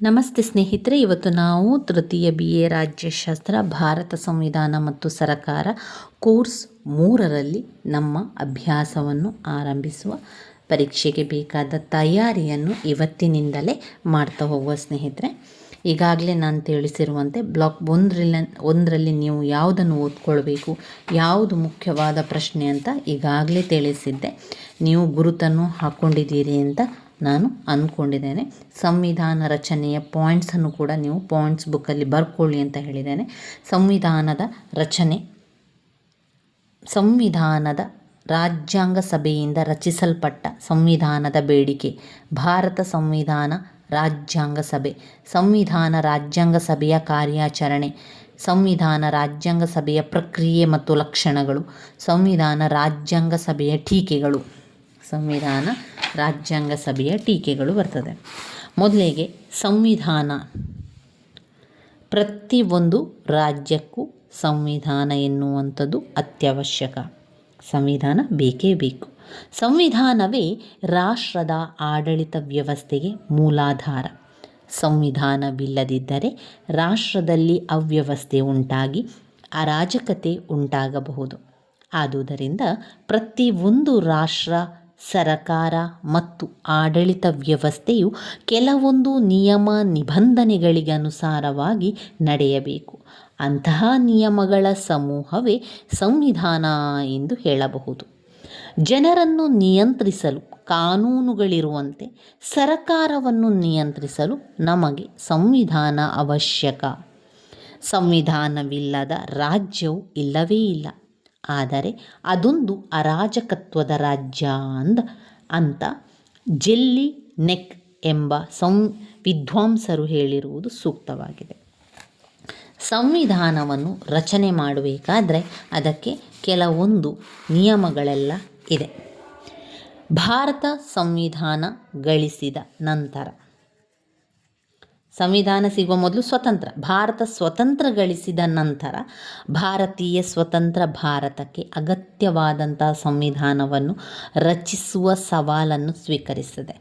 ನಮಸ್ತೆ ಸ್ನೇಹಿತರೆ, ಇವತ್ತು ನಾವು ತೃತೀಯ ಬಿ ಎ ರಾಜ್ಯಶಾಸ್ತ್ರ, ಭಾರತ ಸಂವಿಧಾನ ಮತ್ತು ಸರಕಾರ ಕೋರ್ಸ್ ಮೂರರಲ್ಲಿ ನಮ್ಮ ಅಭ್ಯಾಸವನ್ನು ಆರಂಭಿಸುವ ಪರೀಕ್ಷೆಗೆ ಬೇಕಾದ ತಯಾರಿಯನ್ನು ಇವತ್ತಿನಿಂದಲೇ ಮಾಡ್ತಾ ಹೋಗುವ ಸ್ನೇಹಿತರೆ. ಈಗಾಗಲೇ ನಾನು ತಿಳಿಸಿರುವಂತೆ ಬ್ಲಾಕ್ ಒಂದರಲ್ಲಿ ಒಂದರಲ್ಲಿ ನೀವು ಯಾವುದನ್ನು ಓದ್ಕೊಳ್ಬೇಕು, ಯಾವುದು ಮುಖ್ಯವಾದ ಪ್ರಶ್ನೆ ಅಂತ ಈಗಾಗಲೇ ತಿಳಿಸಿದ್ದೆ. ನೀವು ಗುರುತನ್ನು ಹಾಕ್ಕೊಂಡಿದ್ದೀರಿ ಅಂತ ನಾನು ಅಂದ್ಕೊಂಡಿದ್ದೇನೆ ಸಂವಿಧಾನ ರಚನೆಯ ಪಾಯಿಂಟ್ಸನ್ನು ಕೂಡ ನೀವು ಪಾಯಿಂಟ್ಸ್ ಬುಕ್ಕಲ್ಲಿ ಬರ್ಕೊಳ್ಳಿ ಅಂತ ಹೇಳಿದ್ದೇನೆ. ಸಂವಿಧಾನದ ರಚನೆ, ಸಂವಿಧಾನದ ರಾಜ್ಯಾಂಗ ಸಭೆಯಿಂದ ರಚಿಸಲ್ಪಟ್ಟ ಸಂವಿಧಾನದ ಬೇಡಿಕೆ, ಭಾರತ ಸಂವಿಧಾನ ರಾಜ್ಯಾಂಗ ಸಭೆ, ಸಂವಿಧಾನ ರಾಜ್ಯಾಂಗ ಸಭೆಯ ಕಾರ್ಯಾಚರಣೆ, ಸಂವಿಧಾನ ರಾಜ್ಯಾಂಗ ಸಭೆಯ ಪ್ರಕ್ರಿಯೆ ಮತ್ತು ಲಕ್ಷಣಗಳು, ಸಂವಿಧಾನ ರಾಜ್ಯಾಂಗ ಸಭೆಯ ಟೀಕೆಗಳು. ಸಂವಿಧಾನ ರಾಜ್ಯಾಂಗ ಸಭೆಯ ಟೀಕೆಗಳು ಬರ್ತದೆ. ಮೊದಲಿಗೆ ಸಂವಿಧಾನ. ಪ್ರತಿಯೊಂದು ರಾಜ್ಯಕ್ಕೂ ಸಂವಿಧಾನ ಎನ್ನುವಂಥದ್ದು ಅತ್ಯವಶ್ಯಕ. ಸಂವಿಧಾನ ಬೇಕೇ ಬೇಕು. ಸಂವಿಧಾನವೇ ರಾಷ್ಟ್ರದ ಆಡಳಿತ ವ್ಯವಸ್ಥೆಗೆ ಮೂಲಾಧಾರ. ಸಂವಿಧಾನವಿಲ್ಲದಿದ್ದರೆ ರಾಷ್ಟ್ರದಲ್ಲಿ ಅವ್ಯವಸ್ಥೆ ಉಂಟಾಗಿ ಅರಾಜಕತೆ ಉಂಟಾಗಬಹುದು. ಆದುದರಿಂದ ಪ್ರತಿಯೊಂದು ರಾಷ್ಟ್ರ ಸರಕಾರ ಮತ್ತು ಆಡಳಿತ ವ್ಯವಸ್ಥೆಯು ಕೆಲವೊಂದು ನಿಯಮ ನಿಬಂಧನೆಗಳಿಗೆ ಅನುಸಾರವಾಗಿ ನಡೆಯಬೇಕು. ಅಂತಹ ನಿಯಮಗಳ ಸಮೂಹವೇ ಸಂವಿಧಾನ ಎಂದು ಹೇಳಬಹುದು. ಜನರನ್ನು ನಿಯಂತ್ರಿಸಲು ಕಾನೂನುಗಳಿರುವಂತೆ ಸರಕಾರವನ್ನು ನಿಯಂತ್ರಿಸಲು ನಮಗೆ ಸಂವಿಧಾನ ಅವಶ್ಯಕ. ಸಂವಿಧಾನವಿಲ್ಲದ ರಾಜ್ಯವು ಇಲ್ಲವೇ ಇಲ್ಲ. ಆದರೆ ಅದೊಂದು ಅರಾಜಕತ್ವದ ರಾಜ್ಯ ಅಂದ ಅಂತ ಜೆಲ್ಲಿ ನೆಕ್ ಎಂಬ ಸಂ ವಿದ್ವಾಂಸರು ಹೇಳಿರುವುದು ಸೂಕ್ತವಾಗಿದೆ. ಸಂವಿಧಾನವನ್ನು ರಚನೆ ಮಾಡಬೇಕಾದ್ರೆ ಅದಕ್ಕೆ ಕೆಲವೊಂದು ನಿಯಮಗಳೆಲ್ಲ ಇದೆ. ಭಾರತ ಸಂವಿಧಾನ ಗಳಿಸಿದ ನಂತರ ಸಂವಿಧಾನ ಸಿಗುವ ಮೊದಲು ಸ್ವತಂತ್ರ, ಭಾರತ ಸ್ವತಂತ್ರ ಗಳಿಸಿದ ನಂತರ ಭಾರತೀಯ ಸ್ವತಂತ್ರ ಭಾರತಕ್ಕೆ ಅಗತ್ಯವಾದಂಥ ಸಂವಿಧಾನವನ್ನು ರಚಿಸುವ ಸವಾಲನ್ನು ಸ್ವೀಕರಿಸಿದೆ.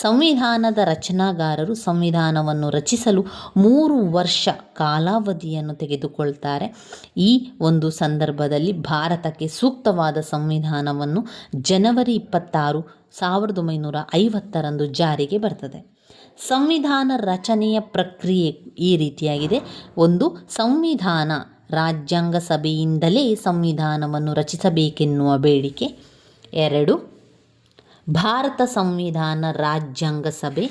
ಸಂವಿಧಾನದ ರಚನಾಗಾರರು ಸಂವಿಧಾನವನ್ನು ರಚಿಸಲು ಮೂರು ವರ್ಷ ಕಾಲಾವಧಿಯನ್ನು ತೆಗೆದುಕೊಳ್ತಾರೆ. ಈ ಒಂದು ಸಂದರ್ಭದಲ್ಲಿ ಭಾರತಕ್ಕೆ ಸೂಕ್ತವಾದ ಸಂವಿಧಾನವನ್ನು ಜನವರಿ ಇಪ್ಪತ್ತಾರು ಸಾವಿರದ ಒಂಬೈನೂರ ಐವತ್ತರಂದು ಜಾರಿಗೆ ಬರ್ತದೆ. ಸಂವಿಧಾನ ರಚನೆಯ ಪ್ರಕ್ರಿಯೆ ಈ ರೀತಿಯಾಗಿದೆ. ಒಂದು, ಸಂವಿಧಾನ ರಾಜ್ಯಾಂಗ ಸಭೆಯಿಂದಲೇ ಸಂವಿಧಾನವನ್ನು ರಚಿಸಬೇಕೆನ್ನುವ ಬೇಡಿಕೆ. ಎರಡು, ಭಾರತ ಸಂವಿಧಾನ ರಾಜ್ಯಾಂಗ ಸಭೆ,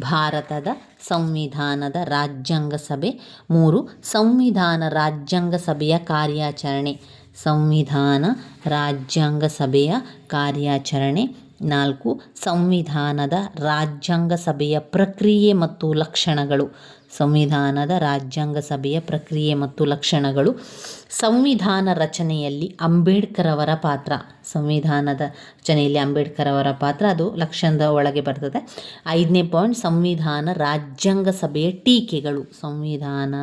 ಭಾರತದ ಸಂವಿಧಾನದ ರಾಜ್ಯಾಂಗ ಸಭೆ. ಮೂರು, ಸಂವಿಧಾನ ರಾಜ್ಯಾಂಗ ಸಭೆಯ ಕಾರ್ಯಾಚರಣೆ. ಸಂವಿಧಾನ ರಾಜ್ಯಾಂಗ ಸಭೆಯ ಕಾರ್ಯಾಚರಣೆ. ನಾಲ್ಕು, ಸಂವಿಧಾನದ ರಾಜ್ಯಾಂಗ ಸಭೆಯ ಪ್ರಕ್ರಿಯೆ ಮತ್ತು ಲಕ್ಷಣಗಳು. ಸಂವಿಧಾನದ ರಾಜ್ಯಾಂಗ ಸಭೆಯ ಪ್ರಕ್ರಿಯೆ ಮತ್ತು ಲಕ್ಷಣಗಳು. ಸಂವಿಧಾನ ರಚನೆಯಲ್ಲಿ ಅಂಬೇಡ್ಕರ್ ಅವರ ಪಾತ್ರ. ಸಂವಿಧಾನದ ರಚನೆಯಲ್ಲಿ ಅಂಬೇಡ್ಕರ್ ಅವರ ಪಾತ್ರ ಅದು ಲಕ್ಷಣದ ಒಳಗೆ ಬರ್ತದೆ. ಐದನೇ ಪಾಯಿಂಟ್, ಸಂವಿಧಾನ ರಾಜ್ಯಾಂಗ ಸಭೆಯ ಟೀಕೆಗಳು. ಸಂವಿಧಾನ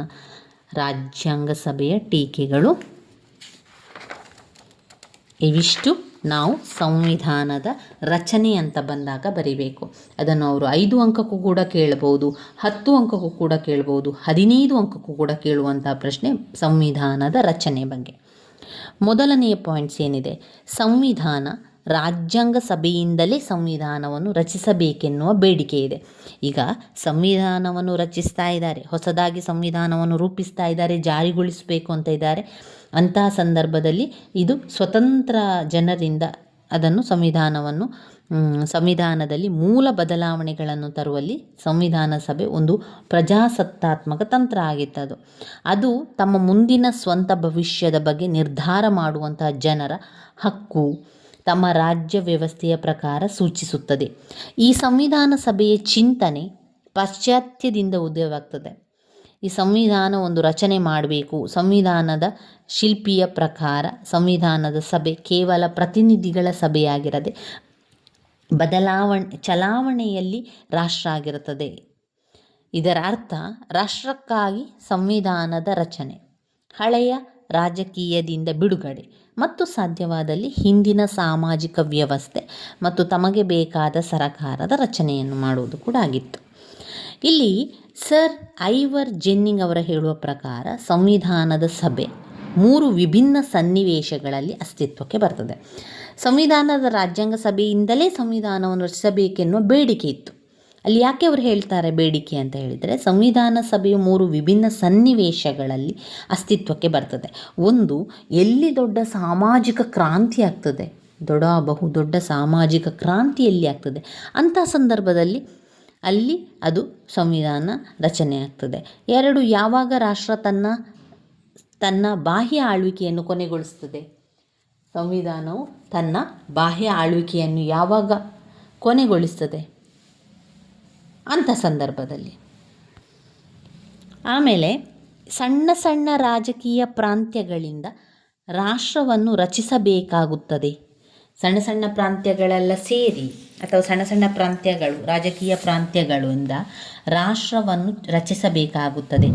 ರಾಜ್ಯಾಂಗ ಸಭೆಯ ಟೀಕೆಗಳು. ಇವಿಷ್ಟು. ನಾವು ಸಂವಿಧಾನದ ರಚನೆ ಅಂತ ಬಂದಾಗ ಬರಿಬೇಕು. ಅದನ್ನು ಅವರು ಐದು ಅಂಕಕ್ಕೂ ಕೂಡ ಕೇಳ್ಬೋದು ಹತ್ತು ಅಂಕಕ್ಕೂ ಕೂಡ ಕೇಳ್ಬೋದು ಹದಿನೈದು ಅಂಕಕ್ಕೂ ಕೂಡ ಕೇಳುವಂಥ ಪ್ರಶ್ನೆ ಸಂವಿಧಾನದ ರಚನೆ ಬಗ್ಗೆ. ಮೊದಲನೆಯ ಪಾಯಿಂಟ್ಸ್ ಏನಿದೆ? ಸಂವಿಧಾನ ರಾಜ್ಯಾಂಗ ಸಭೆಯಿಂದಲೇ ಸಂವಿಧಾನವನ್ನು ರಚಿಸಬೇಕೆನ್ನುವ ಬೇಡಿಕೆ ಇದೆ ಈಗ ಸಂವಿಧಾನವನ್ನು ರಚಿಸ್ತಾ ಇದ್ದಾರೆ, ಹೊಸದಾಗಿ ಸಂವಿಧಾನವನ್ನು ರೂಪಿಸ್ತಾ ಇದ್ದಾರೆ, ಜಾರಿಗೊಳಿಸಬೇಕು ಅಂತ ಇದ್ದಾರೆ. ಅಂತಹ ಸಂದರ್ಭದಲ್ಲಿ ಇದು ಸ್ವತಂತ್ರ ಜನರಿಂದ ಅದನ್ನು ಸಂವಿಧಾನವನ್ನು ಸಂವಿಧಾನದಲ್ಲಿ ಮೂಲ ಬದಲಾವಣೆಗಳನ್ನು ತರುವಲ್ಲಿ ಸಂವಿಧಾನ ಸಭೆ ಒಂದು ಪ್ರಜಾಸತ್ತಾತ್ಮಕ ತಂತ್ರ ಆಗಿತ್ತದು ಅದು ತಮ್ಮ ಮುಂದಿನ ಸ್ವಂತ ಭವಿಷ್ಯದ ಬಗ್ಗೆ ನಿರ್ಧಾರ ಮಾಡುವಂತಹ ಜನರ ಹಕ್ಕು ತಮ್ಮ ರಾಜ್ಯ ವ್ಯವಸ್ಥೆಯ ಪ್ರಕಾರ ಸೂಚಿಸುತ್ತದೆ. ಈ ಸಂವಿಧಾನ ಸಭೆಯ ಚಿಂತನೆ ಪಾಶ್ಚಾತ್ಯದಿಂದ ಉದಯವಾಗ್ತದೆ ಈ ಸಂವಿಧಾನ ಒಂದು ರಚನೆ ಮಾಡಬೇಕು. ಸಂವಿಧಾನದ ಶಿಲ್ಪಿಯ ಪ್ರಕಾರ ಸಂವಿಧಾನದ ಸಭೆ ಕೇವಲ ಪ್ರತಿನಿಧಿಗಳ ಸಭೆಯಾಗಿರದೆ ಬದಲಾವಣೆ, ಚಲಾವಣೆಯಲ್ಲಿ ರಾಷ್ಟ್ರ ಆಗಿರುತ್ತದೆ. ಇದರ ಅರ್ಥ ರಾಷ್ಟ್ರಕ್ಕಾಗಿ ಸಂವಿಧಾನದ ರಚನೆ ಹಳೆಯ ರಾಜಕೀಯದಿಂದ ಬಿಡುಗಡೆ. ಮತ್ತು ಸಾಧ್ಯವಾದಲ್ಲಿ ಹಿಂದಿನ ಸಾಮಾಜಿಕ ವ್ಯವಸ್ಥೆ ಮತ್ತು ತಮಗೆ ಬೇಕಾದ ಸರಕಾರದ ರಚನೆಯನ್ನು ಮಾಡುವುದು ಕೂಡ ಆಗಿತ್ತು. ಇಲ್ಲಿ ಸರ್ ಐವರ್ ಜೆನ್ನಿಂಗ್ ಅವರ ಹೇಳುವ ಪ್ರಕಾರ ಸಂವಿಧಾನದ ಸಭೆ ಮೂರು ವಿಭಿನ್ನ ಸನ್ನಿವೇಶಗಳಲ್ಲಿ ಅಸ್ತಿತ್ವಕ್ಕೆ ಬರ್ತದೆ. ಸಂವಿಧಾನದ ರಾಜ್ಯಾಂಗ ಸಭೆಯಿಂದಲೇ ಸಂವಿಧಾನವನ್ನು ರಚಿಸಬೇಕೆನ್ನುವ ಬೇಡಿಕೆ ಇತ್ತು. ಅಲ್ಲಿ ಯಾಕೆ ಅವರು ಹೇಳ್ತಾರೆ ಬೇಡಿಕೆ ಅಂತ ಹೇಳಿದರೆ ಸಂವಿಧಾನ ಸಭೆಯು ಮೂರು ವಿಭಿನ್ನ ಸನ್ನಿವೇಶಗಳಲ್ಲಿ ಅಸ್ತಿತ್ವಕ್ಕೆ ಬರ್ತದೆ. ಒಂದು, ಎಲ್ಲಿ ದೊಡ್ಡ ಸಾಮಾಜಿಕ ಕ್ರಾಂತಿ ಆಗ್ತದೆ? ದೊಡ್ಡ ಬಹು ದೊಡ್ಡ ಸಾಮಾಜಿಕ ಕ್ರಾಂತಿ ಎಲ್ಲಿ ಆಗ್ತದೆ? ಅಂಥ ಸಂದರ್ಭದಲ್ಲಿ ಅಲ್ಲಿ ಅದು ಸಂವಿಧಾನ ರಚನೆ ಆಗ್ತದೆ. ಎರಡು, ಯಾವಾಗ ರಾಷ್ಟ್ರ ತನ್ನ ತನ್ನ ಬಾಹ್ಯ ಆಳ್ವಿಕೆಯನ್ನು ಕೊನೆಗೊಳಿಸ್ತದೆ? ಸಂವಿಧಾನವು ತನ್ನ ಬಾಹ್ಯ ಆಳ್ವಿಕೆಯನ್ನು ಯಾವಾಗ ಕೊನೆಗೊಳಿಸ್ತದೆ? ಅಂಥ ಸಂದರ್ಭದಲ್ಲಿ. ಆಮೇಲೆ ಸಣ್ಣ ಸಣ್ಣ ರಾಜಕೀಯ ಪ್ರಾಂತ್ಯಗಳಿಂದ ರಾಷ್ಟ್ರವನ್ನು ರಚಿಸಬೇಕಾಗುತ್ತದೆ. ಸಣ್ಣ ಸಣ್ಣ ಪ್ರಾಂತ್ಯಗಳೆಲ್ಲ ಸೇರಿ ಅಥವಾ ಸಣ್ಣ ಸಣ್ಣ ಪ್ರಾಂತ್ಯಗಳು, ರಾಜಕೀಯ ಪ್ರಾಂತ್ಯಗಳಿಂದ ರಾಷ್ಟ್ರವನ್ನು ರಚಿಸಬೇಕಾಗುತ್ತದೆ.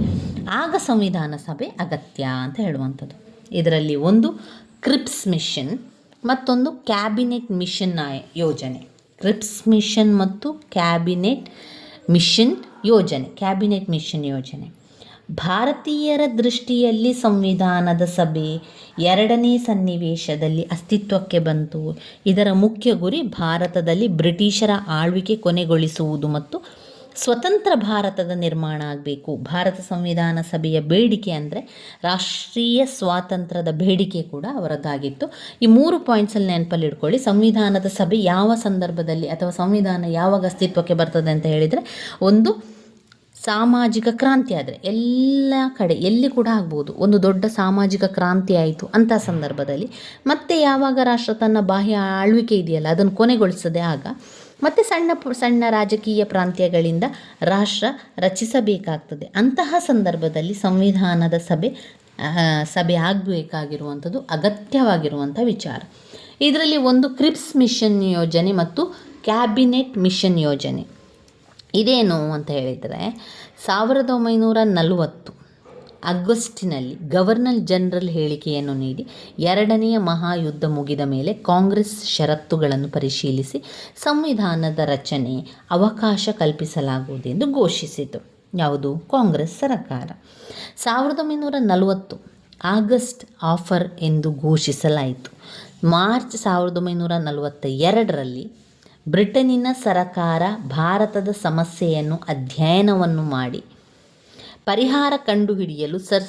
ಆಗ ಸಂವಿಧಾನ ಸಭೆ ಅಗತ್ಯ ಅಂತ ಹೇಳುವಂಥದ್ದು. ಇದರಲ್ಲಿ ಒಂದು ಕ್ರಿಪ್ಸ್ ಮಿಷನ್, ಮತ್ತೊಂದು ಕ್ಯಾಬಿನೆಟ್ ಮಿಷನ್ ಯೋಜನೆ. ಕ್ರಿಪ್ಸ್ ಮಿಷನ್ ಮತ್ತು ಕ್ಯಾಬಿನೆಟ್ ಮಿಷನ್ ಯೋಜನೆ, ಕ್ಯಾಬಿನೆಟ್ ಮಿಷನ್ ಯೋಜನೆ. ಭಾರತೀಯರ ದೃಷ್ಟಿಯಲ್ಲಿ ಸಂವಿಧಾನದ ಸಭೆ ಎರಡನೇ ಸನ್ನಿವೇಶದಲ್ಲಿ ಅಸ್ತಿತ್ವಕ್ಕೆ ಬಂತು. ಇದರ ಮುಖ್ಯ ಗುರಿ ಭಾರತದಲ್ಲಿ ಬ್ರಿಟಿಷರ ಆಳ್ವಿಕೆ ಕೊನೆಗೊಳಿಸುವುದು ಮತ್ತು ಸ್ವತಂತ್ರ ಭಾರತದ ನಿರ್ಮಾಣ ಆಗಬೇಕು. ಭಾರತ ಸಂವಿಧಾನ ಸಭೆಯ ಬೇಡಿಕೆ ಅಂದರೆ ರಾಷ್ಟ್ರೀಯ ಸ್ವಾತಂತ್ರ್ಯದ ಬೇಡಿಕೆ ಕೂಡ ಅವರದ್ದಾಗಿತ್ತು. ಈ ಮೂರು ಪಾಯಿಂಟ್ಸಲ್ಲಿ ನೆನಪಲ್ಲಿ ಇಟ್ಕೊಳ್ಳಿ. ಸಂವಿಧಾನದ ಸಭೆ ಯಾವ ಸಂದರ್ಭದಲ್ಲಿ ಅಥವಾ ಸಂವಿಧಾನ ಯಾವಾಗ ಅಸ್ತಿತ್ವಕ್ಕೆ ಬರ್ತದೆ ಅಂತ ಹೇಳಿದರೆ, ಒಂದು ಸಾಮಾಜಿಕ ಕ್ರಾಂತಿ ಆದರೆ ಎಲ್ಲ ಕಡೆ ಎಲ್ಲಿ ಕೂಡ ಆಗ್ಬೋದು. ಒಂದು ದೊಡ್ಡ ಸಾಮಾಜಿಕ ಕ್ರಾಂತಿ ಆಯಿತು ಅಂಥ ಸಂದರ್ಭದಲ್ಲಿ. ಮತ್ತೆ ಯಾವಾಗ ರಾಷ್ಟ್ರ ತನ್ನ ಬಾಹ್ಯ ಆಳ್ವಿಕೆ ಇದೆಯಲ್ಲ, ಅದನ್ನು ಕೊನೆಗೊಳಿಸದೆ ಆಗ ಮತ್ತು ಸಣ್ಣ ಸಣ್ಣ ರಾಜಕೀಯ ಪ್ರಾಂತ್ಯಗಳಿಂದ ರಾಷ್ಟ್ರ ರಚಿಸಬೇಕಾಗ್ತದೆ. ಅಂತಹ ಸಂದರ್ಭದಲ್ಲಿ ಸಂವಿಧಾನದ ಸಭೆ ಸಭೆ ಆಗಬೇಕಾಗಿರುವಂಥದ್ದು ಅಗತ್ಯವಾಗಿರುವಂಥ ವಿಚಾರ. ಇದರಲ್ಲಿ ಒಂದು ಕ್ರಿಪ್ಸ್ ಮಿಷನ್ ಯೋಜನೆ ಮತ್ತು ಕ್ಯಾಬಿನೆಟ್ ಮಿಷನ್ ಯೋಜನೆ. ಇದೇನು ಅಂತ ಹೇಳಿದರೆ, ಸಾವಿರದ ಒಂಬೈನೂರ ನಲವತ್ತು ಆಗಸ್ಟಿನಲ್ಲಿ ಗವರ್ನರ್ ಜನರಲ್ ಹೇಳಿಕೆಯನ್ನು ನೀಡಿ ಎರಡನೆಯ ಮಹಾಯುದ್ಧ ಮುಗಿದ ಮೇಲೆ ಕಾಂಗ್ರೆಸ್ ಷರತ್ತುಗಳನ್ನು ಪರಿಶೀಲಿಸಿ ಸಂವಿಧಾನದ ರಚನೆ ಅವಕಾಶ ಕಲ್ಪಿಸಲಾಗುವುದೆಂದು ಘೋಷಿಸಿತು. ಯಾವುದು? ಕಾಂಗ್ರೆಸ್ ಸರಕಾರ. ಸಾವಿರದ ಒಂಬೈನೂರ ನಲವತ್ತು ಆಗಸ್ಟ್ ಆಫರ್ ಎಂದು ಘೋಷಿಸಲಾಯಿತು. ಮಾರ್ಚ್ ಸಾವಿರದ ಒಂಬೈನೂರ ನಲವತ್ತ ಎರಡರಲ್ಲಿ ಬ್ರಿಟನ್ನಿನ ಸರಕಾರ ಭಾರತದ ಸಮಸ್ಯೆಯನ್ನು ಅಧ್ಯಯನವನ್ನು ಮಾಡಿ ಪರಿಹಾರ ಕಂಡುಹಿಡಿಯಲು ಸರ್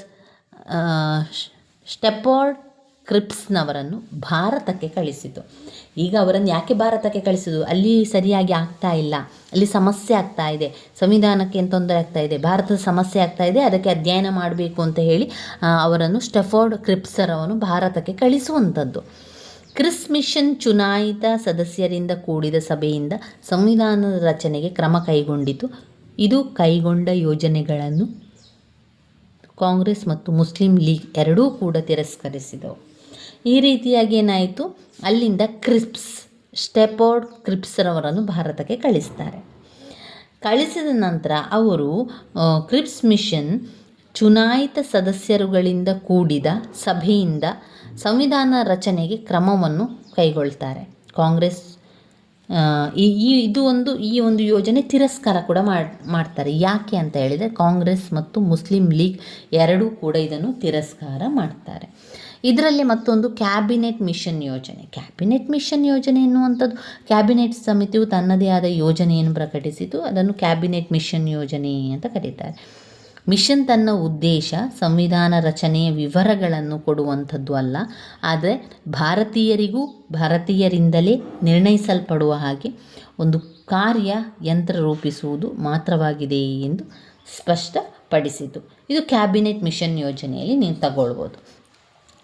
ಸ್ಟೆಪಾರ್ಡ್ ಕ್ರಿಪ್ಸ್ನವರನ್ನು ಭಾರತಕ್ಕೆ ಕಳಿಸಿತು. ಈಗ ಅವರನ್ನು ಯಾಕೆ ಭಾರತಕ್ಕೆ ಕಳಿಸಿದ್ದು ಅಲ್ಲಿ ಸರಿಯಾಗಿ ಆಗ್ತಾ ಇಲ್ಲ. ಅಲ್ಲಿ ಸಮಸ್ಯೆ ಆಗ್ತಾ ಇದೆ. ಸಂವಿಧಾನಕ್ಕೆ ಏನು ತೊಂದರೆ ಆಗ್ತಾ ಇದೆ? ಭಾರತದ ಸಮಸ್ಯೆ ಆಗ್ತಾ ಇದೆ. ಅದಕ್ಕೆ ಅಧ್ಯಯನ ಮಾಡಬೇಕು ಅಂತ ಹೇಳಿ ಅವರನ್ನು ಸ್ಟೆಫೋರ್ಡ್ ಕ್ರಿಪ್ಸರವನ್ನು ಭಾರತಕ್ಕೆ ಕಳಿಸುವಂಥದ್ದು. ಕ್ರಿಸ್ ಮಿಷನ್ ಚುನಾಯಿತ ಸದಸ್ಯರಿಂದ ಕೂಡಿದ ಸಭೆಯಿಂದ ಸಂವಿಧಾನದ ರಚನೆಗೆ ಕ್ರಮ ಕೈಗೊಂಡಿತು. ಇದು ಕೈಗೊಂಡ ಯೋಜನೆಗಳನ್ನು ಕಾಂಗ್ರೆಸ್ ಮತ್ತು ಮುಸ್ಲಿಂ ಲೀಗ್ ಎರಡೂ ಕೂಡ ತಿರಸ್ಕರಿಸಿದವು. ಈ ರೀತಿಯಾಗಿ ಏನಾಯಿತು? ಅಲ್ಲಿಂದ ಕ್ರಿಪ್ಸ್, ಸ್ಟೆಪೋರ್ಡ್ ಕ್ರಿಪ್ಸ್ರವರನ್ನು ಭಾರತಕ್ಕೆ ಕಳಿಸ್ತಾರೆ. ಕಳಿಸಿದ ನಂತರ ಅವರು ಕ್ರಿಪ್ಸ್ ಮಿಷನ್ ಚುನಾಯಿತ ಸದಸ್ಯರುಗಳಿಂದ ಕೂಡಿದ ಸಭೆಯಿಂದ ಸಂವಿಧಾನ ರಚನೆಗೆ ಕ್ರಮವನ್ನು ಕೈಗೊಳ್ತಾರೆ. ಕಾಂಗ್ರೆಸ್ ಈ ಇದು ಒಂದು, ಈ ಒಂದು ಯೋಜನೆ ತಿರಸ್ಕಾರ ಕೂಡ ಮಾಡ್, ಮಾಡ್ತಾರೆ. ಯಾಕೆ ಅಂತ ಹೇಳಿದರೆ ಕಾಂಗ್ರೆಸ್ ಮತ್ತು ಮುಸ್ಲಿಂ ಲೀಗ್ ಎರಡೂ ಕೂಡ ಇದನ್ನು ತಿರಸ್ಕಾರ ಮಾಡ್ತಾರೆ. ಇದರಲ್ಲಿ ಮತ್ತೊಂದು ಕ್ಯಾಬಿನೆಟ್ ಮಿಷನ್ ಯೋಜನೆ. ಕ್ಯಾಬಿನೆಟ್ ಮಿಷನ್ ಯೋಜನೆ ಎನ್ನುವಂಥದ್ದು ಕ್ಯಾಬಿನೆಟ್ ಸಮಿತಿಯು ತನ್ನದೇ ಆದ ಯೋಜನೆಯನ್ನು ಪ್ರಕಟಿಸಿತು ಅದನ್ನು ಕ್ಯಾಬಿನೆಟ್ ಮಿಷನ್ ಯೋಜನೆ ಅಂತ ಕರೀತಾರೆ. ಮಿಷನ್ ತನ್ನ ಉದ್ದೇಶ ಸಂವಿಧಾನ ರಚನೆಯ ವಿವರಗಳನ್ನು ಕೊಡುವಂಥದ್ದು ಅಲ್ಲ, ಆದರೆ ಭಾರತೀಯರಿಗೂ ಭಾರತೀಯರಿಂದಲೇ ನಿರ್ಣಯಿಸಲ್ಪಡುವ ಹಾಗೆ ಒಂದು ಕಾರ್ಯ ಯಂತ್ರ ರೂಪಿಸುವುದು ಮಾತ್ರವಾಗಿದೆ ಎಂದು ಸ್ಪಷ್ಟಪಡಿಸಿತು. ಇದು ಕ್ಯಾಬಿನೆಟ್ ಮಿಷನ್ ಯೋಜನೆಯಲ್ಲಿ ನೀವು ತಗೊಳ್ಬೋದು.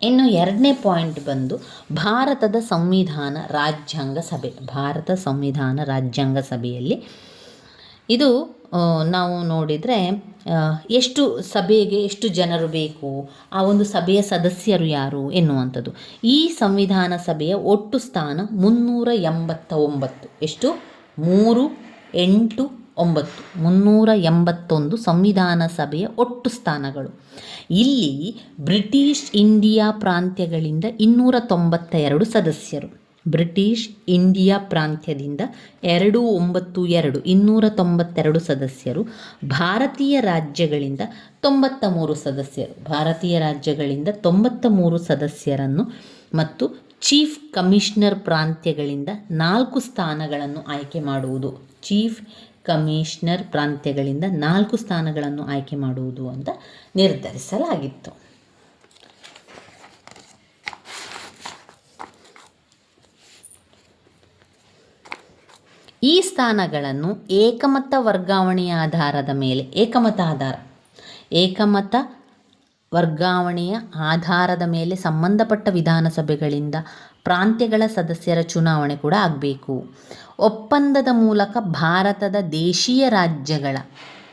ಇನ್ನು ಎರಡನೇ ಪಾಯಿಂಟ್ ಬಂದು ಭಾರತದ ಸಂವಿಧಾನ ರಾಜ್ಯಾಂಗ ಸಭೆ. ಭಾರತ ಸಂವಿಧಾನ ರಾಜ್ಯಾಂಗ ಸಭೆಯಲ್ಲಿ ಇದು ನಾವು ನೋಡಿದರೆ ಎಷ್ಟು ಸಭೆಗೆ ಎಷ್ಟು ಜನರು ಬೇಕು, ಆ ಒಂದು ಸಭೆಯ ಸದಸ್ಯರು ಯಾರು ಎನ್ನುವಂಥದ್ದು. ಈ ಸಂವಿಧಾನ ಸಭೆಯ ಒಟ್ಟು ಸ್ಥಾನ ಮುನ್ನೂರ ಎಂಬತ್ತ ಒಂಬತ್ತು ಎಷ್ಟು? ಮೂರು, ಎಂಟು, ಒಂಬತ್ತು. ಮುನ್ನೂರ ಎಂಬತ್ತೊಂದು ಸಂವಿಧಾನ ಸಭೆಯ ಒಟ್ಟು ಸ್ಥಾನಗಳು. ಇಲ್ಲಿ ಬ್ರಿಟಿಷ್ ಇಂಡಿಯಾ ಪ್ರಾಂತ್ಯಗಳಿಂದ ಇನ್ನೂರ ತೊಂಬತ್ತ ಎರಡು ಸದಸ್ಯರು. ಬ್ರಿಟಿಷ್ ಇಂಡಿಯಾ ಪ್ರಾಂತ್ಯದಿಂದ ಎರಡು ಒಂಬತ್ತು ಎರಡು ಇನ್ನೂರ ತೊಂಬತ್ತೆರಡು ಸದಸ್ಯರು, ಭಾರತೀಯ ರಾಜ್ಯಗಳಿಂದ ತೊಂಬತ್ತ ಮೂರು ಸದಸ್ಯರು, ಭಾರತೀಯ ರಾಜ್ಯಗಳಿಂದ ತೊಂಬತ್ತ ಮೂರು ಸದಸ್ಯರನ್ನು ಮತ್ತು ಚೀಫ್ ಕಮಿಷನರ್ ಪ್ರಾಂತ್ಯಗಳಿಂದ ನಾಲ್ಕು ಸ್ಥಾನಗಳನ್ನು ಆಯ್ಕೆ ಮಾಡುವುದು. ಚೀಫ್ ಕಮಿಷನರ್ ಪ್ರಾಂತ್ಯಗಳಿಂದ ನಾಲ್ಕು ಸ್ಥಾನಗಳನ್ನು ಆಯ್ಕೆ ಮಾಡುವುದು ಅಂತ ನಿರ್ಧರಿಸಲಾಗಿತ್ತು. ಈ ಸ್ಥಾನಗಳನ್ನು ಏಕಮತ ವರ್ಗಾವಣೆಯ ಆಧಾರದ ಮೇಲೆ, ಏಕಮತ ಆಧಾರ, ಏಕಮತ ವರ್ಗಾವಣೆಯ ಆಧಾರದ ಮೇಲೆ ಸಂಬಂಧಪಟ್ಟ ವಿಧಾನಸಭೆಗಳಿಂದ ಪ್ರಾಂತ್ಯಗಳ ಸದಸ್ಯರ ಚುನಾವಣೆ ಕೂಡ ಆಗಬೇಕು. ಒಪ್ಪಂದದ ಮೂಲಕ ಭಾರತದ ದೇಶೀಯ ರಾಜ್ಯಗಳ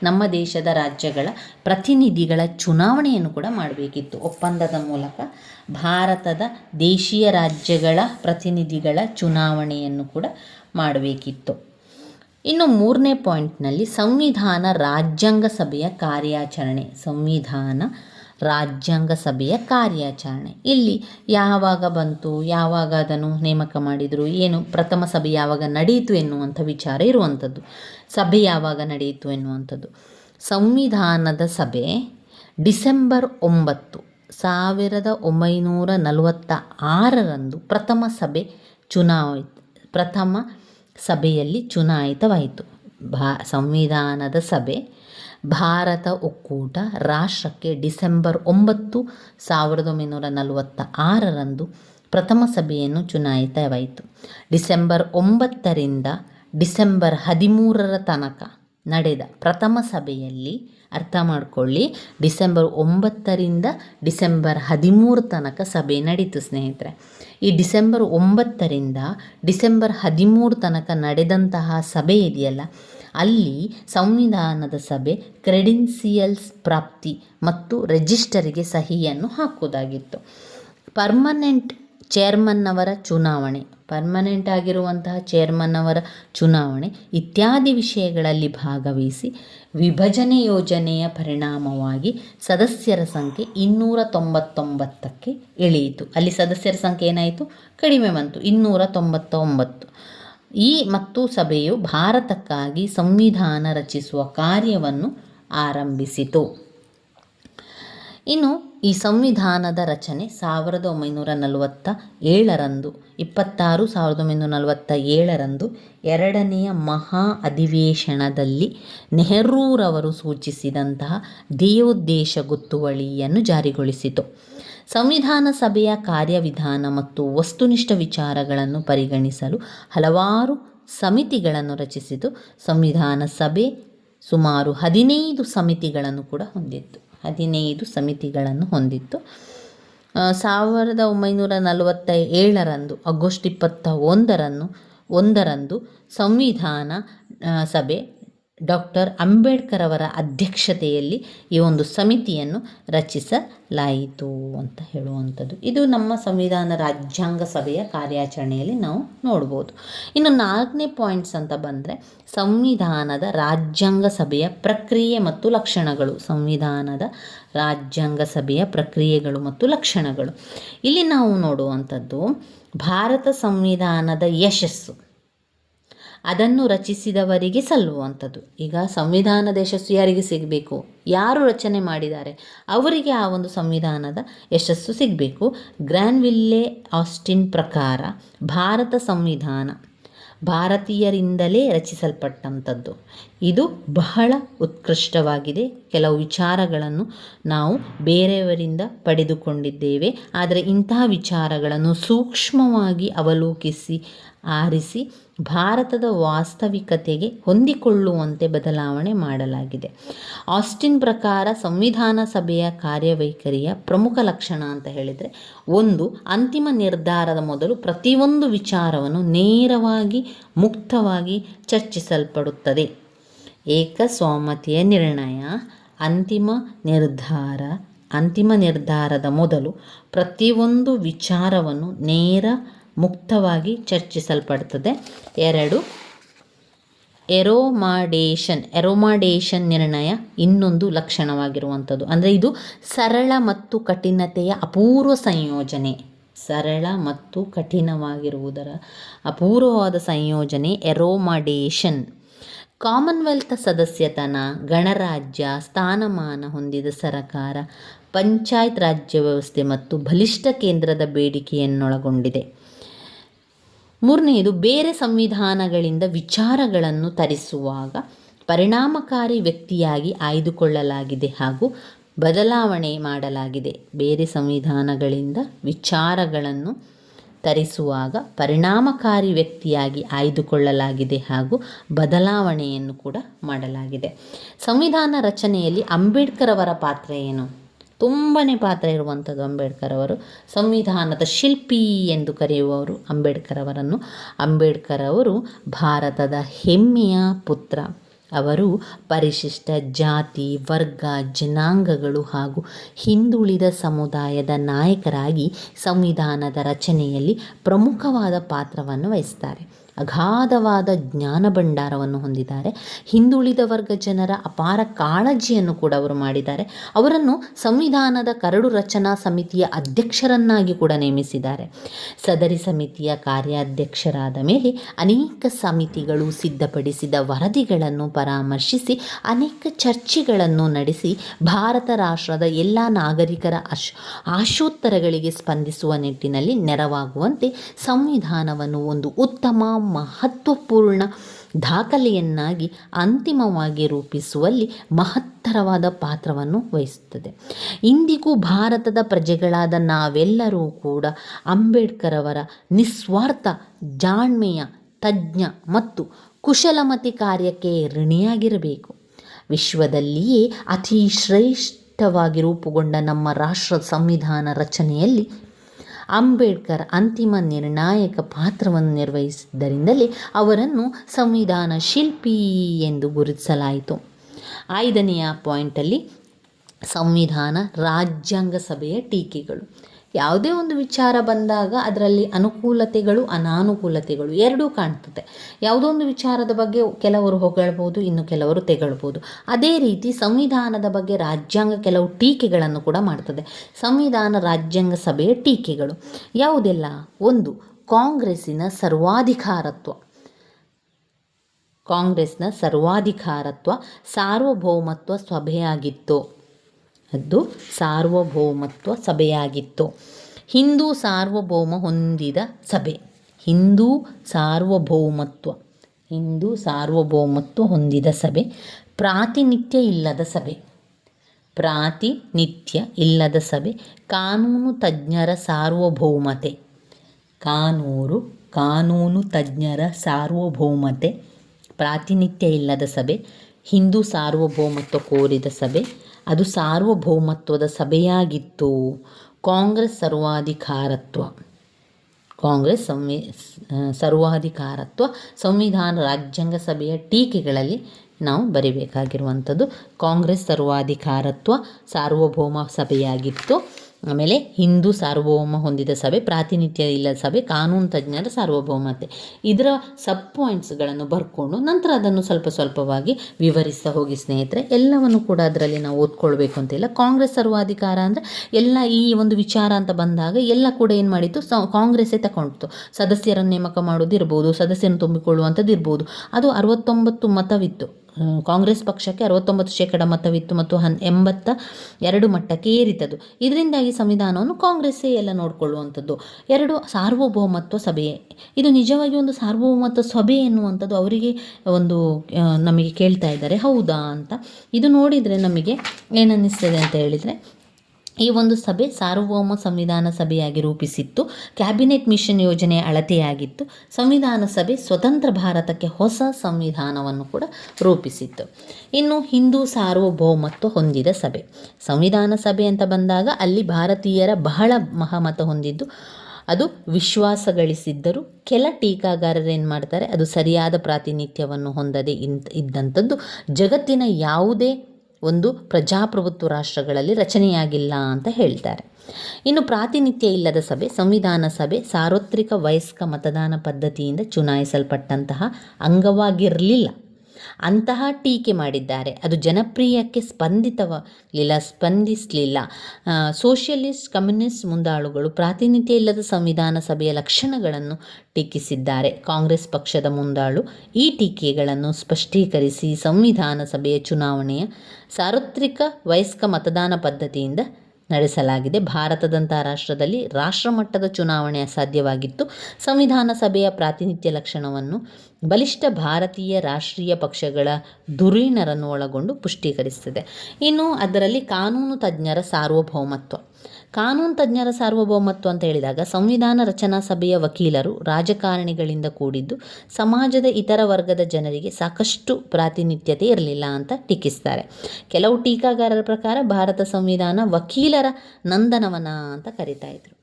ನಮ್ಮ ದೇಶದ ರಾಜ್ಯಗಳ ಪ್ರತಿನಿಧಿಗಳ ಚುನಾವಣೆಯನ್ನು ಕೂಡ ಮಾಡಬೇಕಿತ್ತು. ಒಪ್ಪಂದದ ಮೂಲಕ ಭಾರತದ ದೇಶೀಯ ರಾಜ್ಯಗಳ ಪ್ರತಿನಿಧಿಗಳ ಚುನಾವಣೆಯನ್ನು ಕೂಡ ಮಾಡಬೇಕಿತ್ತು. ಇನ್ನು ಮೂರನೇ ಪಾಯಿಂಟ್ನಲ್ಲಿ ಸಂವಿಧಾನ ರಾಜ್ಯಾಂಗ ಸಭೆಯ ಕಾರ್ಯಾಚರಣೆ. ಸಂವಿಧಾನ ರಾಜ್ಯಾಂಗ ಸಭೆಯ ಕಾರ್ಯಾಚರಣೆ. ಇಲ್ಲಿ ಯಾವಾಗ ಬಂತು, ಯಾವಾಗ ಅದನ್ನು ನೇಮಕ ಮಾಡಿದರು, ಏನು ಪ್ರಥಮ ಸಭೆ ಯಾವಾಗ ನಡೆಯಿತು ಎನ್ನುವಂಥ ವಿಚಾರ ಇರುವಂಥದ್ದು. ಸಭೆ ಯಾವಾಗ ನಡೆಯಿತು ಎನ್ನುವಂಥದ್ದು. ಸಂವಿಧಾನದ ಸಭೆ ಡಿಸೆಂಬರ್ ಒಂಬತ್ತು, ಸಾವಿರದ ಒಂಬೈನೂರ ನಲವತ್ತ ಆರರಂದು ಪ್ರಥಮ ಸಭೆ ಚುನಾವ, ಪ್ರಥಮ ಸಭೆಯಲ್ಲಿ ಚುನಾಯಿತವಾಯಿತು. ಭಾ, ಸಂವಿಧಾನದ ಸಭೆ ಭಾರತ ಒಕ್ಕೂಟ ರಾಷ್ಟ್ರಕ್ಕೆ ಡಿಸೆಂಬರ್ ಒಂಬತ್ತು ಸಾವಿರದ ಒಂಬೈನೂರ ನಲವತ್ತ ಆರರಂದು ಪ್ರಥಮ ಸಭೆಯನ್ನು ಚುನಾಯಿತವಾಯಿತು. ಡಿಸೆಂಬರ್ ಒಂಬತ್ತರಿಂದ ಡಿಸೆಂಬರ್ ಹದಿಮೂರರ ತನಕ ನಡೆದ ಪ್ರಥಮ ಸಭೆಯಲ್ಲಿ ಅರ್ಥ ಮಾಡಿಕೊಳ್ಳಿ, ಡಿಸೆಂಬರ್ ಒಂಬತ್ತರಿಂದ ಡಿಸೆಂಬರ್ ಹದಿಮೂರು ತನಕ ಸಭೆ ನಡೀತು ಸ್ನೇಹಿತರೆ. ಈ ಡಿಸೆಂಬರ್ ಒಂಬತ್ತರಿಂದ ಡಿಸೆಂಬರ್ ಹದಿಮೂರು ತನಕ ನಡೆದಂತಹ ಸಭೆ ಇದೆಯಲ್ಲ ಅಲ್ಲಿ ಸಂವಿಧಾನದ ಸಭೆ, ಕ್ರೆಡೆನ್ಸಿಯಲ್ಸ್ ಪ್ರಾಪ್ತಿ ಮತ್ತು ರಿಜಿಸ್ಟರಿಗೆ ಸಹಿಯನ್ನು ಹಾಕುವುದಾಗಿತ್ತು. ಪರ್ಮನೆಂಟ್ ಚೇರ್ಮನ್ನವರ ಚುನಾವಣೆ, ಪರ್ಮನೆಂಟ್ ಆಗಿರುವಂತಹ ಚೇರ್ಮನ್ನವರ ಚುನಾವಣೆ ಇತ್ಯಾದಿ ವಿಷಯಗಳಲ್ಲಿ ಭಾಗವಹಿಸಿ ವಿಭಜನೆ ಯೋಜನೆಯ ಪರಿಣಾಮವಾಗಿ ಸದಸ್ಯರ ಸಂಖ್ಯೆ ಇನ್ನೂರ ತೊಂಬತ್ತೊಂಬತ್ತಕ್ಕೆ ಇಳಿಯಿತು. ಅಲ್ಲಿ ಸದಸ್ಯರ ಸಂಖ್ಯೆ ಏನಾಯಿತು? ಕಡಿಮೆ ಬಂತು. ಇನ್ನೂರ ತೊಂಬತ್ತೊಂಬತ್ತು ಈ ಮತ್ತು ಸಭೆಯು ಭಾರತಕ್ಕಾಗಿ ಸಂವಿಧಾನ ರಚಿಸುವ ಕಾರ್ಯವನ್ನು ಆರಂಭಿಸಿತು. ಇನ್ನು ಈ ಸಂವಿಧಾನದ ರಚನೆ ಸಾವಿರದ ಒಂಬೈನೂರ ನಲವತ್ತ ಏಳರಂದು, ಇಪ್ಪತ್ತಾರು ಸಾವಿರದ ಒಂಬೈನೂರ ನಲವತ್ತ ಏಳರಂದು ಎರಡನೆಯ ಮಹಾ ಅಧಿವೇಶನದಲ್ಲಿ ನೆಹರೂರವರು ಸೂಚಿಸಿದಂತಹ ಧ್ಯೇಯೋದ್ದೇಶ ಗೊತ್ತುವಳಿಯನ್ನು ಜಾರಿಗೊಳಿಸಿತು. ಸಂವಿಧಾನ ಸಭೆಯ ಕಾರ್ಯವಿಧಾನ ಮತ್ತು ವಸ್ತುನಿಷ್ಠ ವಿಚಾರಗಳನ್ನು ಪರಿಗಣಿಸಲು ಹಲವಾರು ಸಮಿತಿಗಳನ್ನು ರಚಿಸಿತು. ಸಂವಿಧಾನ ಸಭೆ ಸುಮಾರು ಹದಿನೈದು ಸಮಿತಿಗಳನ್ನು ಕೂಡ ಹೊಂದಿತ್ತು. ಹದಿನೈದು ಸಮಿತಿಗಳನ್ನು ಹೊಂದಿತ್ತು. ಸಾವಿರದ ಒಂಬೈನೂರ ನಲವತ್ತ ಏಳರಂದು ಆಗಸ್ಟ್ ಇಪ್ಪತ್ತ ಒಂದರಂದು ಒಂದರಂದು ಸಂವಿಧಾನ ಸಭೆ ಡಾಕ್ಟರ್ ಅಂಬೇಡ್ಕರ್ ಅವರ ಅಧ್ಯಕ್ಷತೆಯಲ್ಲಿ ಈ ಒಂದು ಸಮಿತಿಯನ್ನು ರಚಿಸಲಾಯಿತು ಅಂತ ಹೇಳುವಂಥದ್ದು. ಇದು ನಮ್ಮ ಸಂವಿಧಾನ ರಾಜ್ಯಾಂಗ ಸಭೆಯ ಕಾರ್ಯಾಚರಣೆಯಲ್ಲಿ ನಾವು ನೋಡ್ಬೋದು. ಇನ್ನು ನಾಲ್ಕನೇ ಪಾಯಿಂಟ್ಸ್ ಅಂತ ಬಂದರೆ ಸಂವಿಧಾನದ ರಾಜ್ಯಾಂಗ ಸಭೆಯ ಪ್ರಕ್ರಿಯೆ ಮತ್ತು ಲಕ್ಷಣಗಳು. ಸಂವಿಧಾನದ ರಾಜ್ಯಾಂಗ ಸಭೆಯ ಪ್ರಕ್ರಿಯೆಗಳು ಮತ್ತು ಲಕ್ಷಣಗಳು. ಇಲ್ಲಿ ನಾವು ನೋಡುವಂಥದ್ದು ಭಾರತ ಸಂವಿಧಾನದ ಯಶಸ್ಸು. ಅದನ್ನು ರಚಿಸಿದವರಿಗೆ ಸಲ್ಲುವಂಥದ್ದು. ಈಗ ಸಂವಿಧಾನದ ಯಶಸ್ಸು ಯಾರಿಗೆ ಸಿಗಬೇಕು? ಯಾರು ರಚನೆ ಮಾಡಿದ್ದಾರೆ? ಅವರಿಗೆ ಆ ಒಂದು ಸಂವಿಧಾನದ ಯಶಸ್ಸು ಸಿಗಬೇಕು. ಗ್ರ್ಯಾನ್ವಿಲ್ಲೆ ಆಸ್ಟಿನ್ ಪ್ರಕಾರ ಭಾರತ ಸಂವಿಧಾನ ಭಾರತೀಯರಿಂದಲೇ ರಚಿಸಲ್ಪಟ್ಟಂಥದ್ದು. ಇದು ಬಹಳ ಉತ್ಕೃಷ್ಟವಾಗಿದೆ. ಕೆಲವು ವಿಚಾರಗಳನ್ನು ನಾವು ಬೇರೆಯವರಿಂದ ಪಡೆದುಕೊಂಡಿದ್ದೇವೆ. ಆದರೆ ಇಂತಹ ವಿಚಾರಗಳನ್ನು ಸೂಕ್ಷ್ಮವಾಗಿ ಅವಲೋಕಿಸಿ ಆರಿಸಿ ಭಾರತದ ವಾಸ್ತವಿಕತೆಗೆ ಹೊಂದಿಕೊಳ್ಳುವಂತೆ ಬದಲಾವಣೆ ಮಾಡಲಾಗಿದೆ. ಆಸ್ಟಿನ್ ಪ್ರಕಾರ ಸಂವಿಧಾನ ಸಭೆಯ ಕಾರ್ಯವೈಖರಿಯ ಪ್ರಮುಖ ಲಕ್ಷಣ ಅಂತ ಹೇಳಿದರೆ, ಒಂದು, ಅಂತಿಮ ನಿರ್ಧಾರದ ಮೊದಲು ಪ್ರತಿಯೊಂದು ವಿಚಾರವನ್ನು ನೇರವಾಗಿ, ಮುಕ್ತವಾಗಿ ಚರ್ಚಿಸಲ್ಪಡುತ್ತದೆ. ಏಕಸ್ವಾಮತೆಯ ನಿರ್ಣಯ, ಅಂತಿಮ ನಿರ್ಧಾರ, ಅಂತಿಮ ನಿರ್ಧಾರದ ಮೊದಲು ಪ್ರತಿಯೊಂದು ವಿಚಾರವನ್ನು ನೇರ ಮುಕ್ತವಾಗಿ ಚರ್ಚಿಸಲ್ಪಡ್ತದೆ. ಎರಡು ಎರೋಮಾಡೇಷನ್ ಎರೋಮಾಡೇಷನ್ ನಿರ್ಣಯ ಇನ್ನೊಂದು ಲಕ್ಷಣವಾಗಿರುವಂಥದ್ದು. ಅಂದರೆ ಇದು ಸರಳ ಮತ್ತು ಕಠಿಣತೆಯ ಅಪೂರ್ವ ಸಂಯೋಜನೆ. ಸರಳ ಮತ್ತು ಕಠಿಣವಾಗಿರುವುದರ ಅಪೂರ್ವವಾದ ಸಂಯೋಜನೆ ಎರೋಮಾಡೇಷನ್ ಕಾಮನ್ವೆಲ್ತ್ ಸದಸ್ಯತನ, ಗಣರಾಜ್ಯ, ಸ್ಥಾನಮಾನ ಹೊಂದಿದ ಸರಕಾರ, ಪಂಚಾಯತ್ ರಾಜ್ಯ ವ್ಯವಸ್ಥೆ ಮತ್ತು ಬಲಿಷ್ಠ ಕೇಂದ್ರದ ಬೇಡಿಕೆಯನ್ನೊಳಗೊಂಡಿದೆ. ಮೂರನೆಯದು, ಬೇರೆ ಸಂವಿಧಾನಗಳಿಂದ ವಿಚಾರಗಳನ್ನು ತರಿಸುವಾಗ ಪರಿಣಾಮಕಾರಿ ವ್ಯಕ್ತಿಯಾಗಿ ಆಯ್ದುಕೊಳ್ಳಲಾಗಿದೆ ಹಾಗೂ ಬದಲಾವಣೆ ಮಾಡಲಾಗಿದೆ. ಬೇರೆ ಸಂವಿಧಾನಗಳಿಂದ ವಿಚಾರಗಳನ್ನು ತರಿಸುವಾಗ ಪರಿಣಾಮಕಾರಿ ವ್ಯಕ್ತಿಯಾಗಿ ಆಯ್ದುಕೊಳ್ಳಲಾಗಿದೆ ಹಾಗೂ ಬದಲಾವಣೆಯನ್ನು ಕೂಡ ಮಾಡಲಾಗಿದೆ. ಸಂವಿಧಾನ ರಚನೆಯಲ್ಲಿ ಅಂಬೇಡ್ಕರ್ ಅವರ ಪಾತ್ರ ಏನು? ತುಂಬನೇ ಪಾತ್ರ ಇರುವಂಥದ್ದು ಅಂಬೇಡ್ಕರ್ ಅವರು. ಸಂವಿಧಾನದ ಶಿಲ್ಪಿ ಎಂದು ಕರೆಯುವವರು ಅಂಬೇಡ್ಕರ್ ಅವರನ್ನು. ಅಂಬೇಡ್ಕರ್ ಅವರು ಭಾರತದ ಹೆಮ್ಮೆಯ ಪುತ್ರ. ಅವರು ಪರಿಶಿಷ್ಟ ಜಾತಿ, ವರ್ಗ, ಜನಾಂಗಗಳು ಹಾಗೂ ಹಿಂದುಳಿದ ಸಮುದಾಯದ ನಾಯಕರಾಗಿ ಸಂವಿಧಾನದ ರಚನೆಯಲ್ಲಿ ಪ್ರಮುಖವಾದ ಪಾತ್ರವನ್ನು ವಹಿಸ್ತಾರೆ. ಅಗಾಧವಾದ ಜ್ಞಾನ ಭಂಡಾರವನ್ನು ಹೊಂದಿದ್ದಾರೆ. ಹಿಂದುಳಿದ ವರ್ಗ ಜನರ ಅಪಾರ ಕಾಳಜಿಯನ್ನು ಕೂಡ ಅವರು ಮಾಡಿದ್ದಾರೆ. ಅವರನ್ನು ಸಂವಿಧಾನದ ಕರಡು ರಚನಾ ಸಮಿತಿಯ ಅಧ್ಯಕ್ಷರನ್ನಾಗಿ ಕೂಡ ನೇಮಿಸಿದ್ದಾರೆ. ಸದರಿ ಸಮಿತಿಯ ಕಾರ್ಯಾಧ್ಯಕ್ಷರಾದ ಮೇಲೆ ಅನೇಕ ಸಮಿತಿಗಳು ಸಿದ್ಧಪಡಿಸಿದ ವರದಿಗಳನ್ನು ಪರಾಮರ್ಶಿಸಿ ಅನೇಕ ಚರ್ಚೆಗಳನ್ನು ನಡೆಸಿ ಭಾರತ ರಾಷ್ಟ್ರದ ಎಲ್ಲ ನಾಗರಿಕರ ಅಶ್, ಆಶೋತ್ತರಗಳಿಗೆ ಸ್ಪಂದಿಸುವ ನಿಟ್ಟಿನಲ್ಲಿ ನೆರವಾಗುವಂತೆ ಸಂವಿಧಾನವನ್ನು ಒಂದು ಉತ್ತಮ ಮಹತ್ವಪೂರ್ಣ ದಾಖಲೆಯನ್ನಾಗಿ ಅಂತಿಮವಾಗಿ ರೂಪಿಸುವಲ್ಲಿ ಮಹತ್ತರವಾದ ಪಾತ್ರವನ್ನು ವಹಿಸುತ್ತದೆ. ಇಂದಿಗೂ ಭಾರತದ ಪ್ರಜೆಗಳಾದ ನಾವೆಲ್ಲರೂ ಕೂಡ ಅಂಬೇಡ್ಕರ್ ಅವರ ನಿಸ್ವಾರ್ಥ, ಜಾಣ್ಮೆಯ ತಜ್ಞ ಮತ್ತು ಕುಶಲಮತಿ ಕಾರ್ಯಕ್ಕೆ ಋಣಿಯಾಗಿರಬೇಕು. ವಿಶ್ವದಲ್ಲಿಯೇ ಅತಿ ಶ್ರೇಷ್ಠವಾಗಿ ರೂಪುಗೊಂಡ ನಮ್ಮ ರಾಷ್ಟ್ರ ಸಂವಿಧಾನ ರಚನೆಯಲ್ಲಿ ಅಂಬೇಡ್ಕರ್ ಅಂತಿಮ ನಿರ್ಣಾಯಕ ಪಾತ್ರವನ್ನು ನಿರ್ವಹಿಸಿದ್ದರಿಂದಲೇ ಅವರನ್ನು ಸಂವಿಧಾನ ಶಿಲ್ಪಿ ಎಂದು ಗುರುತಿಸಲಾಯಿತು. ಐದನೆಯ ಪಾಯಿಂಟಲ್ಲಿ ಸಂವಿಧಾನ ರಾಜ್ಯಾಂಗ ಸಭೆಯ ಟೀಕೆಗಳು. ಯಾವುದೇ ಒಂದು ವಿಚಾರ ಬಂದಾಗ ಅದರಲ್ಲಿ ಅನುಕೂಲತೆಗಳು, ಅನಾನುಕೂಲತೆಗಳು ಎರಡೂ ಕಾಣ್ತದೆ. ಯಾವುದೋ ಒಂದು ವಿಚಾರದ ಬಗ್ಗೆ ಕೆಲವರು ಹೊಗಳ್ಬೋದು, ಇನ್ನು ಕೆಲವರು ತೆಗಳ್ಬೋದು. ಅದೇ ರೀತಿ ಸಂವಿಧಾನದ ಬಗ್ಗೆ ರಾಜ್ಯಾಂಗ ಕೆಲವು ಟೀಕೆಗಳನ್ನು ಕೂಡ ಮಾಡ್ತದೆ. ಸಂವಿಧಾನ ರಾಜ್ಯಾಂಗ ಸಭೆಯ ಟೀಕೆಗಳು. ಯಾವುದೆಲ್ಲ? ಒಂದು, ಕಾಂಗ್ರೆಸ್ಸಿನ ಸರ್ವಾಧಿಕಾರತ್ವ. ಕಾಂಗ್ರೆಸ್ನ ಸರ್ವಾಧಿಕಾರತ್ವ ಸಾರ್ವಭೌಮತ್ವ ಸಭೆಯಾಗಿತ್ತು. ಅದು ಸಾರ್ವಭೌಮತ್ವ ಸಭೆಯಾಗಿತ್ತು. ಹಿಂದೂ ಸಾರ್ವಭೌಮ ಹೊಂದಿದ ಸಭೆ. ಹಿಂದೂ ಸಾರ್ವಭೌಮತ್ವ. ಹಿಂದೂ ಸಾರ್ವಭೌಮತ್ವ ಹೊಂದಿದ ಸಭೆ. ಪ್ರಾತಿನಿತ್ಯ ಇಲ್ಲದ ಸಭೆ. ಪ್ರಾತಿನಿತ್ಯ ಇಲ್ಲದ ಸಭೆ. ಕಾನೂನು ತಜ್ಞರ ಸಾರ್ವಭೌಮತೆ. ಕಾನೂರು, ಕಾನೂನು ತಜ್ಞರ ಸಾರ್ವಭೌಮತೆ. ಪ್ರಾತಿನಿತ್ಯ ಇಲ್ಲದ ಸಭೆ. ಹಿಂದೂ ಸಾರ್ವಭೌಮತ್ವ ಕೋರಿದ ಸಭೆ. ಅದು ಸಾರ್ವಭೌಮತ್ವದ ಸಭೆಯಾಗಿತ್ತು. ಕಾಂಗ್ರೆಸ್ ಸರ್ವಾಧಿಕಾರತ್ವ. ಕಾಂಗ್ರೆಸ್ ಸಂವಿ ಸರ್ವಾಧಿಕಾರತ್ವ ಸಂವಿಧಾನ ರಾಜ್ಯಾಂಗ ಸಭೆಯ ಟೀಕೆಗಳಲ್ಲಿ ನಾವು ಬರಿಬೇಕಾಗಿರುವಂಥದ್ದು ಕಾಂಗ್ರೆಸ್ ಸರ್ವಾಧಿಕಾರತ್ವ ಸಾರ್ವಭೌಮ ಸಭೆಯಾಗಿತ್ತು. ಆಮೇಲೆ ಹಿಂದೂ ಸಾರ್ವಭೌಮ ಹೊಂದಿದ ಸಭೆ, ಪ್ರಾತಿನಿಧ್ಯ ಇಲ್ಲದ ಸಭೆ, ಕಾನೂನು ತಜ್ಞರ ಸಾರ್ವಭೌಮತೆ. ಇದರ ಸಬ್ ಪಾಯಿಂಟ್ಸ್ಗಳನ್ನು ಬರ್ಕೊಂಡು ನಂತರ ಅದನ್ನು ಸ್ವಲ್ಪ ಸ್ವಲ್ಪವಾಗಿ ವಿವರಿಸ್ತಾ ಹೋಗಿ ಸ್ನೇಹಿತರೆ. ಎಲ್ಲವನ್ನು ಕೂಡ ಅದರಲ್ಲಿ ನಾವು ಓದ್ಕೊಳ್ಬೇಕು ಅಂತಿಲ್ಲ ಕಾಂಗ್ರೆಸ್ ಸರ್ವಾಧಿಕಾರ ಅಂದರೆ ಎಲ್ಲ ಈ ಒಂದು ವಿಚಾರ ಅಂತ ಬಂದಾಗ ಎಲ್ಲ ಕೂಡ ಏನು ಮಾಡಿತ್ತು? ಕಾಂಗ್ರೆಸ್ಸೇ ತಗೊಂಡಿತು ಸದಸ್ಯರನ್ನು ನೇಮಕ ಮಾಡೋದು ಇರ್ಬೋದು ಸದಸ್ಯರನ್ನು ತುಂಬಿಕೊಳ್ಳುವಂಥದ್ದು ಇರ್ಬೋದು ಅದು ಅರವತ್ತೊಂಬತ್ತು ಮತವಿತ್ತು. ಕಾಂಗ್ರೆಸ್ ಪಕ್ಷಕ್ಕೆ ಅರವತ್ತೊಂಬತ್ತು ಶೇಕಡ ಮತವಿತ್ತು ಮತ್ತು ಹನ್, ಎಂಬತ್ತ ಎರಡು ಮಟ್ಟಕ್ಕೆ ಏರಿತದು. ಇದರಿಂದಾಗಿ ಸಂವಿಧಾನವನ್ನು ಕಾಂಗ್ರೆಸ್ಸೇ ಎಲ್ಲ ನೋಡಿಕೊಳ್ಳುವಂಥದ್ದು. ಎರಡು ಸಾರ್ವಭೌಮತ್ವ ಸಭೆಯೇ ಇದು ನಿಜವಾಗಿ ಒಂದು ಸಾರ್ವಭೌಮತ್ವ ಸಭೆ ಎನ್ನುವಂಥದ್ದು ಅವರಿಗೆ ಒಂದು ನಮಗೆ ಕೇಳ್ತಾ ಇದ್ದಾರೆ. ಹೌದಾ ಅಂತ. ಇದು ನೋಡಿದರೆ ನಮಗೆ ಏನನ್ನಿಸ್ತದೆ ಅಂತ ಹೇಳಿದರೆ ಈ ಒಂದು ಸಭೆ ಸಾರ್ವಭೌಮ ಸಂವಿಧಾನ ಸಭೆಯಾಗಿ ರೂಪಿಸಿತ್ತು. ಕ್ಯಾಬಿನೆಟ್ ಮಿಷನ್ ಯೋಜನೆ ಅಳತೆಯಾಗಿತ್ತು. ಸಂವಿಧಾನ ಸಭೆ ಸ್ವತಂತ್ರ ಭಾರತಕ್ಕೆ ಹೊಸ ಸಂವಿಧಾನವನ್ನು ಕೂಡ ರೂಪಿಸಿತ್ತು. ಇನ್ನು ಹಿಂದೂ ಸಾರ್ವಭೌಮತ್ವ ಹೊಂದಿದ ಸಭೆ. ಸಂವಿಧಾನ ಸಭೆ ಅಂತ ಬಂದಾಗ ಅಲ್ಲಿ ಭಾರತೀಯರ ಬಹಳ ಮಹಮತ ಹೊಂದಿದ್ದು. ಅದು ವಿಶ್ವಾಸ ಗಳಿಸಿದ್ದರೂ ಕೆಲ ಟೀಕಾಗಾರರು ಏನು ಮಾಡ್ತಾರೆ, ಅದು ಸರಿಯಾದ ಪ್ರಾತಿನಿಧ್ಯವನ್ನು ಹೊಂದದೆ ಇದ್ದಂಥದ್ದು. ಜಗತ್ತಿನ ಯಾವುದೇ ಒಂದು ಪ್ರಜಾಪ್ರಭುತ್ವ ರಾಷ್ಟ್ರಗಳಲ್ಲಿ ರಚನೆಯಾಗಿಲ್ಲ ಅಂತ ಹೇಳ್ತಾರೆ. ಇನ್ನು ಪ್ರಾತಿನಿಧ್ಯ ಇಲ್ಲದ ಸಭೆ, ಸಂವಿಧಾನ ಸಭೆ, ಸಾರ್ವತ್ರಿಕ ವಯಸ್ಕ ಮತದಾನ ಪದ್ಧತಿಯಿಂದ ಚುನಾಯಿಸಲ್ಪಟ್ಟಂತಹ ಅಂಗವಾಗಿರಲಿಲ್ಲ. ಅಂತಹ ಟೀಕೆ ಮಾಡಿದ್ದಾರೆ. ಅದು ಜನಪ್ರಿಯಕ್ಕೆ ಸ್ಪಂದಿತವಾಗಿಲ್ಲ ಸ್ಪಂದಿಸಲಿಲ್ಲ. ಸೋಷಿಯಲಿಸ್ಟ್, ಕಮ್ಯುನಿಸ್ಟ್ ಮುಂದಾಳುಗಳು ಪ್ರಾತಿನಿಧ್ಯ ಇಲ್ಲದ ಸಂವಿಧಾನ ಸಭೆಯ ಲಕ್ಷಣಗಳನ್ನು ಟೀಕಿಸಿದ್ದಾರೆ. ಕಾಂಗ್ರೆಸ್ ಪಕ್ಷದ ಮುಂದಾಳು ಈ ಟೀಕೆಗಳನ್ನು ಸ್ಪಷ್ಟೀಕರಿಸಿ, ಸಂವಿಧಾನ ಸಭೆಯ ಚುನಾವಣೆಯ ಸಾರ್ವತ್ರಿಕ ವಯಸ್ಕ ಮತದಾನ ಪದ್ಧತಿಯಿಂದ ನಡೆಸಲಾಗಿದೆ. ಭಾರತದಂತಹ ರಾಷ್ಟ್ರದಲ್ಲಿ ರಾಷ್ಟ್ರಮಟ್ಟದ ಚುನಾವಣೆ ಅಸಾಧ್ಯವಾಗಿತ್ತು. ಸಂವಿಧಾನ ಸಭೆಯ ಪ್ರಾತಿನಿಧ್ಯ ಲಕ್ಷಣವನ್ನು ಬಲಿಷ್ಠ ಭಾರತೀಯ ರಾಷ್ಟ್ರೀಯ ಪಕ್ಷಗಳ ಧುರೀಣರನ್ನು ಒಳಗೊಂಡು ಪುಷ್ಟೀಕರಿಸುತ್ತದೆ ಇನ್ನು ಅದರಲ್ಲಿ ಕಾನೂನು ತಜ್ಞರ ಸಾರ್ವಭೌಮತ್ವ. ಕಾನೂನು ತಜ್ಞರ ಸಾರ್ವಭೌಮತ್ವ ಅಂತ ಹೇಳಿದಾಗ ಸಂವಿಧಾನ ರಚನಾ ಸಭೆಯ ವಕೀಲರು ರಾಜಕಾರಣಿಗಳಿಂದ ಕೂಡಿದ್ದು ಸಮಾಜದ ಇತರ ವರ್ಗದ ಜನರಿಗೆ ಸಾಕಷ್ಟು ಪ್ರಾತಿನಿಧ್ಯತೆ ಇರಲಿಲ್ಲ ಅಂತ ಟೀಕಿಸ್ತಾರೆ. ಕೆಲವು ಟೀಕಾಗಾರರ ಪ್ರಕಾರ ಭಾರತ ಸಂವಿಧಾನ ವಕೀಲರ ನಂದನವನ ಅಂತ ಕರಿತಾ ಇದ್ರು.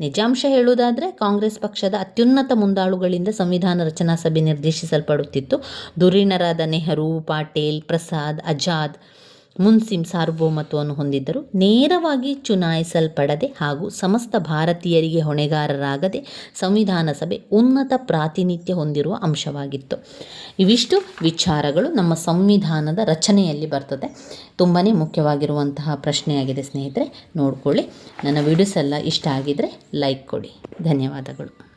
ನಿಜಾಂಶ ಹೇಳುವುದಾದರೆ ಕಾಂಗ್ರೆಸ್ ಪಕ್ಷದ ಅತ್ಯುನ್ನತ ಮುಂದಾಳುಗಳಿಂದ ಸಂವಿಧಾನ ರಚನಾ ಸಭೆ ನಿರ್ದೇಶಿಸಲ್ಪಡುತ್ತಿತ್ತು. ಧುರೀಣರಾದ ನೆಹರು, ಪಾಟೇಲ್, ಪ್ರಸಾದ್ ಆಜಾದ್ ಮುನ್ಸಿಮ್ ಸಾರ್ವಭೌಮತ್ವವನ್ನು ಹೊಂದಿದ್ದರು ನೇರವಾಗಿ ಚುನಾಯಿಸಲ್ಪಡದೆ ಹಾಗೂ ಸಮಸ್ತ ಭಾರತೀಯರಿಗೆ ಹೊಣೆಗಾರರಾಗದೆ ಸಂವಿಧಾನ ಸಭೆ ಉನ್ನತ ಪ್ರಾತಿನಿಧ್ಯ ಹೊಂದಿರುವ ಅಂಶವಾಗಿತ್ತು. ಇವಿಷ್ಟು ವಿಚಾರಗಳು ನಮ್ಮ ಸಂವಿಧಾನದ ರಚನೆಯಲ್ಲಿ ಬರ್ತದೆ. ತುಂಬಾ ಮುಖ್ಯವಾಗಿರುವಂತಹ ಪ್ರಶ್ನೆಯಾಗಿದೆ ಸ್ನೇಹಿತರೆ. ನೋಡ್ಕೊಳ್ಳಿ. ನನ್ನ ವಿಡಿಯೋಸ್ ಎಲ್ಲ ಇಷ್ಟ ಆಗಿದರೆ ಲೈಕ್ ಕೊಡಿ. ಧನ್ಯವಾದಗಳು.